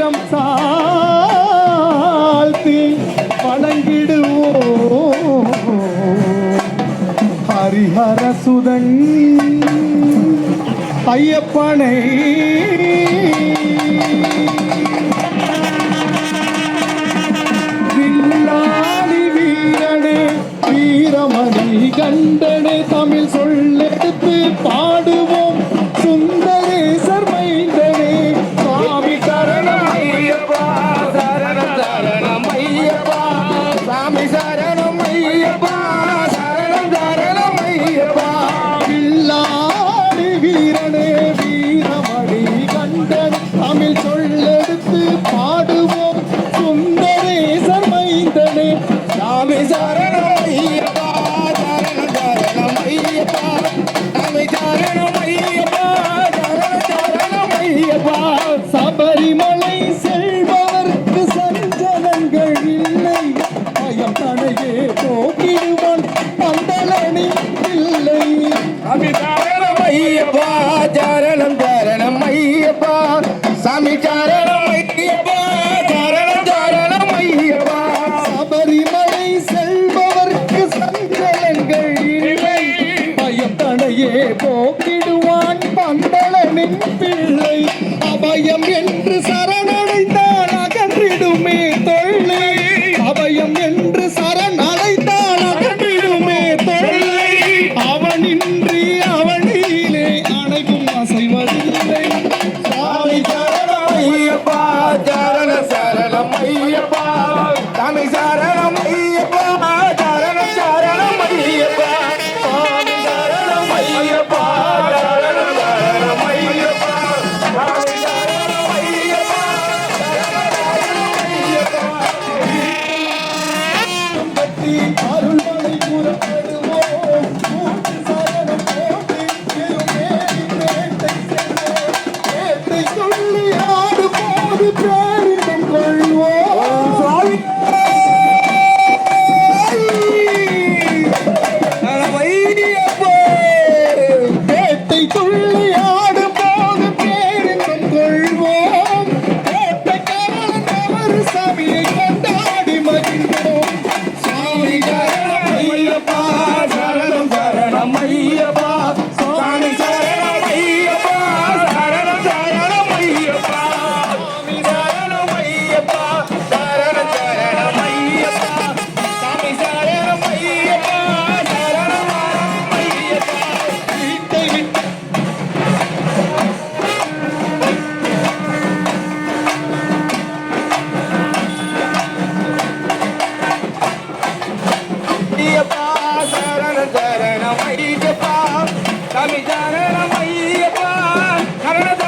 ஆயிரம் சாழ்த்தி வணங்கிடுவோம். ஹரிஹர சுதன் ஐயப்பனை. சபரிமலை செல்பவர்க்கு சஞ்சலங்கள் இல்லை. பயம் தனையே போக்கிடுவான் பந்தலனி இல்லை. அபிதாரணமையப்பா ஜரணம் baby. அம்மையா கரணமையப்பா கரண